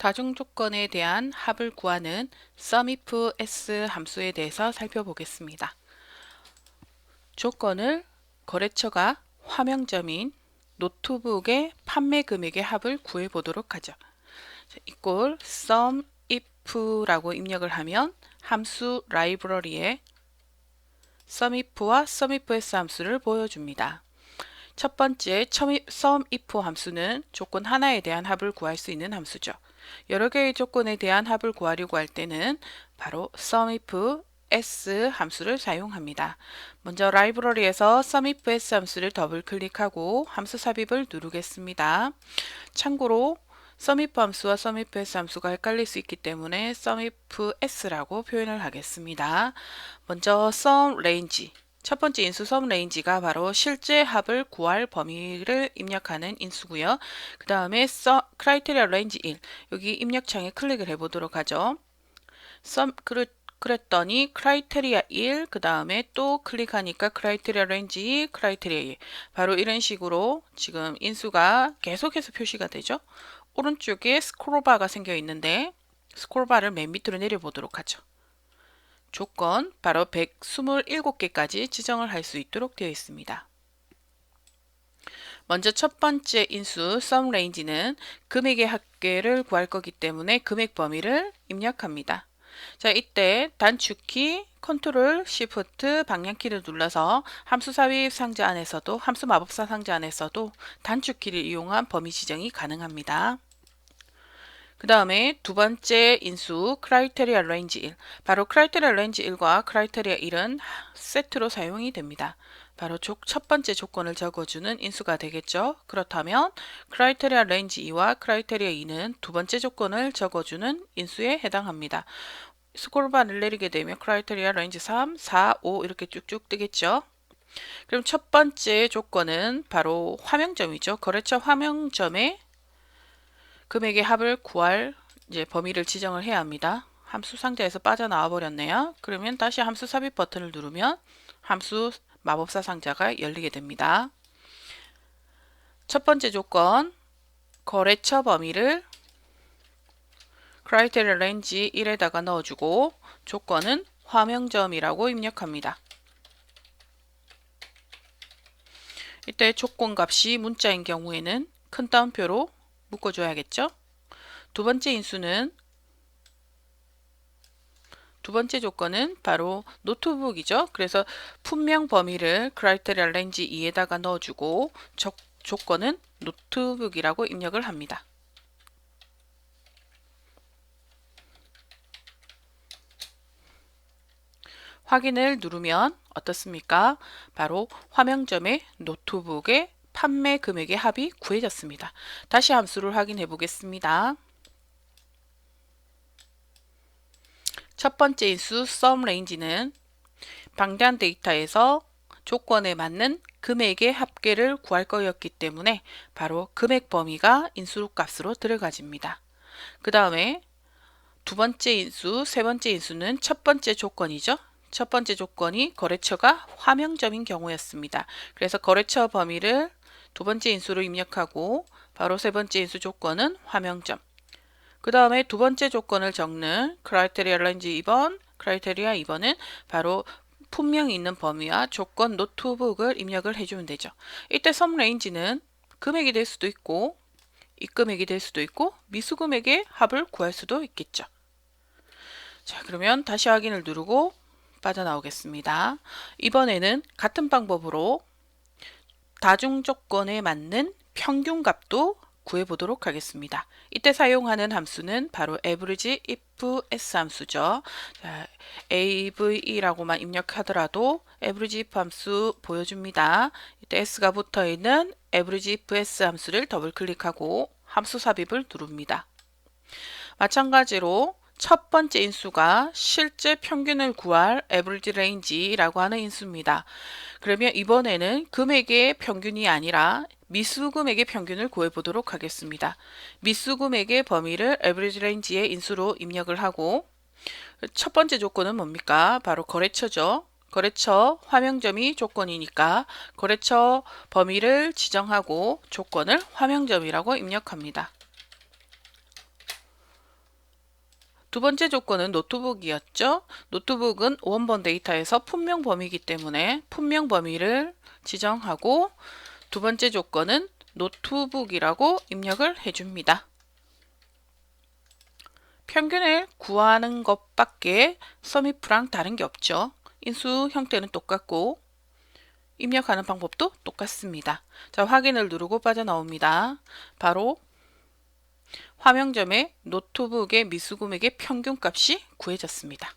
다중 조건에 대한 합을 구하는 sumif s 함수에 대해서 살펴보겠습니다. 조건을 거래처가 화명점인 노트북의 판매 금액의 합을 구해 보도록 하죠. 이꼴 sumif라고 입력을 하면 함수 라이브러리에 sumif와 sumifs 함수를 보여줍니다. 첫 번째 sumif 함수는 조건 하나에 대한 합을 구할 수 있는 함수죠. 여러 개의 조건에 대한 합을 구하려고 할 때는 바로 sumif s 함수를 사용합니다. 먼저 라이브러리에서 sumif s 함수를 더블 클릭하고 함수 삽입을 누르겠습니다. 참고로 sumif 함수와 sumif s 함수가 헷갈릴 수 있기 때문에 sumif s라고 표현을 하겠습니다. 먼저 sum range 첫 번째 인수 sum range가 바로 실제 합을 구할 범위를 입력하는 인수고요. 그 다음에 criteria range 1 여기 입력창에 클릭을 해보도록 하죠. 그렇 그랬더니 크라이테리아 1, 그 다음에 또 클릭하니까 렌지 2, 크라이테리아 2. 바로 이런 식으로 지금 인수가 계속해서 표시가 되죠. 오른쪽에 스크롤바가 생겨 있는데 스크롤바를 맨 밑으로 내려보도록 하죠. 조건 바로 127개까지 지정을 할 수 있도록 되어 있습니다. 먼저 첫 번째 인수 sum range는 금액의 합계를 구할 거기 때문에 금액 범위를 입력합니다. 자, 이때 단축키 컨트롤 시프트 방향키를 눌러서 함수 삽입 상자 안에서도 함수 마법사 상자 안에서도 단축키를 이용한 범위 지정이 가능합니다. 그 다음에 두 번째 인수 크라이테리아 레인지 1 바로 크라이테리아 레인지 1과 크라이테리아 1은 세트로 사용이 됩니다. 바로 첫 번째 조건을 적어주는 인수가 되겠죠. 그렇다면 크라이테리아 레인지 2와 크라이테리아 2는 두 번째 조건을 적어주는 인수에 해당합니다. 스크롤바를 내리게 되면 크라이테리아 레인지 3, 4, 5 이렇게 쭉쭉 뜨겠죠. 그럼 첫 번째 조건은 바로 화명점이죠. 거래처 화명점에 금액의 합을 구할 이제 범위를 지정을 해야 합니다. 함수 상자에서 빠져나와 버렸네요. 그러면 다시 함수 삽입 버튼을 누르면 함수 마법사 상자가 열리게 됩니다. 첫 번째 조건 거래처 범위를 criteria range 1에다가 넣어주고 조건은 화명점이라고 입력합니다. 이때 조건 값이 문자인 경우에는 큰 따옴표로 묶어줘야겠죠. 두 번째 인수는 두 번째 조건은 바로 노트북이죠. 그래서 품명 범위를 criteria range 2에다가 넣어주고 조, 조건은 노트북이라고 입력을 합니다. 확인을 누르면 어떻습니까? 바로 화명점의 노트북의 판매 금액의 합이 구해졌습니다. 다시 함수를 확인해 보겠습니다. 첫 번째 인수 sum range는 방대한 데이터에서 조건에 맞는 금액의 합계를 구할 거였기 때문에 바로 금액 범위가 인수 값으로 들어가집니다. 그 다음에 두 번째 인수, 세 번째 인수는 첫 번째 조건이죠. 첫 번째 조건이 거래처가 화명점인 경우였습니다. 그래서 거래처 범위를 두 번째 인수로 입력하고 바로 세 번째 인수 조건은 화명점. 그 다음에 두 번째 조건을 적는 크라이테리아 렌즈 2번, 크라이테리아 2번은 바로 품명이 있는 범위와 조건 노트북을 입력을 해주면 되죠. 이때 썸 레인지는 금액이 될 수도 있고 입금액이 될 수도 있고 미수금액의 합을 구할 수도 있겠죠. 자 그러면 다시 확인을 누르고 빠져나오겠습니다. 이번에는 같은 방법으로 다중 조건에 맞는 평균값도 구해보도록 하겠습니다. 이때 사용하는 함수는 바로 average if s 함수죠. 자, ave라고만 입력하더라도 average if 함수 보여줍니다. 이때 s가 붙어있는 average if s 함수를 더블 클릭하고 함수 삽입을 누릅니다. 마찬가지로 첫 번째 인수가 실제 평균을 구할 average range라고 하는 인수입니다. 그러면 이번에는 금액의 평균이 아니라 미수금액의 평균을 구해보도록 하겠습니다. 미수금액의 범위를 average range의 인수로 입력을 하고 첫 번째 조건은 뭡니까? 바로 거래처죠. 거래처 화명점이 조건이니까 거래처 범위를 지정하고 조건을 화명점이라고 입력합니다. 두 번째 조건은 노트북이었죠. 노트북은 원본 데이터에서 분명 범위이기 때문에 분명 범위를 지정하고 두 번째 조건은 노트북이라고 입력을 해줍니다. 평균을 구하는 것밖에 서미프랑 다른 게 없죠. 인수 형태는 똑같고 입력하는 방법도 똑같습니다. 자, 확인을 누르고 빠져나옵니다. 바로 화명점의 노트북의 미수금액의 평균값이 구해졌습니다.